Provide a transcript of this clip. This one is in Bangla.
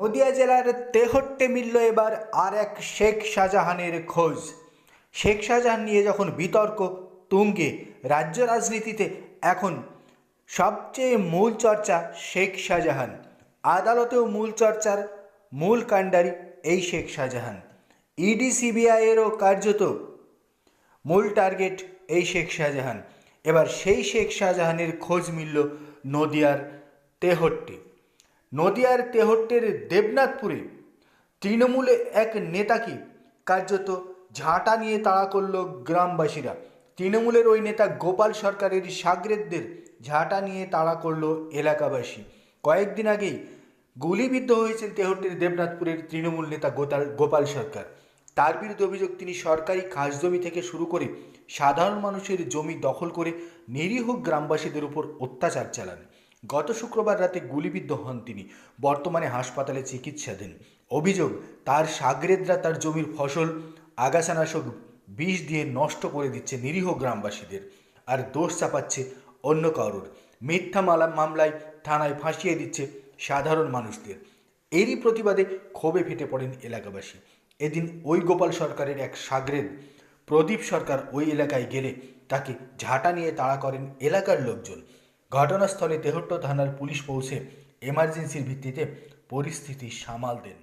নদিয়া জেলার তেহট্টে মিলল এবার আর এক শেখ শাহজাহানের খোঁজ। শেখ শাহজাহান নিয়ে যখন বিতর্ক, তুঙ্গে রাজ্য রাজনীতিতে এখন সবচেয়ে মূল চর্চা শেখ শাহজাহান। আদালতেও মূল চর্চার মূল কাণ্ডারি এই শেখ শাহজাহান। ইডি সিবিআইয়েরও কার্যত মূল টার্গেট এই শেখ শাহজাহান। এবার সেই শেখ শাহজাহানের খোঁজ মিলল নদিয়ার তেহট্টে। নদিয়ার তেহট্টের দেবনাথপুরে তৃণমূলে এক নেতাকে কার্যত ঝাঁটা নিয়ে তাড়া করল গ্রামবাসীরা। তৃণমূলের ওই নেতা গোপাল সরকারের সাগরেদদের ঝাঁটা নিয়ে তাড়া করল এলাকাবাসী। কয়েকদিন আগেই গুলিবিদ্ধ হয়েছেন তেহট্টের দেবনাথপুরের তৃণমূল নেতা গোপাল গোপাল সরকার। তার বিরুদ্ধে অভিযোগ, তিনি সরকারি খাস জমি থেকে শুরু করে সাধারণ মানুষের জমি দখল করে নিরীহ গ্রামবাসীদের উপর অত্যাচার চালান। গত শুক্রবার রাতে গুলিবিদ্ধ হন তিনি। বর্তমানে হাসপাতালে চিকিৎসাধীন। অভিযোগ, তার সাগরেদরা তার জমির ফসল আগাছানাশক বিষ দিয়ে নষ্ট করে দিচ্ছে নিরীহ গ্রামবাসীদের। আর দোষ চাপাচ্ছে অন্য কারোর। মিথ্যা মালা মামলায় থানায় ফাঁসিয়ে দিচ্ছে সাধারণ মানুষদের। এরই প্রতিবাদে ক্ষোভে ফেটে পড়েন এলাকাবাসী। এদিন ওই গোপাল সরকারের এক সাগরেদ, প্রদীপ সরকার ওই এলাকায় গেলে তাকে ঝাঁটা নিয়ে তাড়া করেন এলাকার লোকজন। ঘটনাস্থলে তেহট্ট থানার পুলিশ পৌঁছে এমার্জেন্সির ভিত্তিতে পরিস্থিতি সামাল দেন।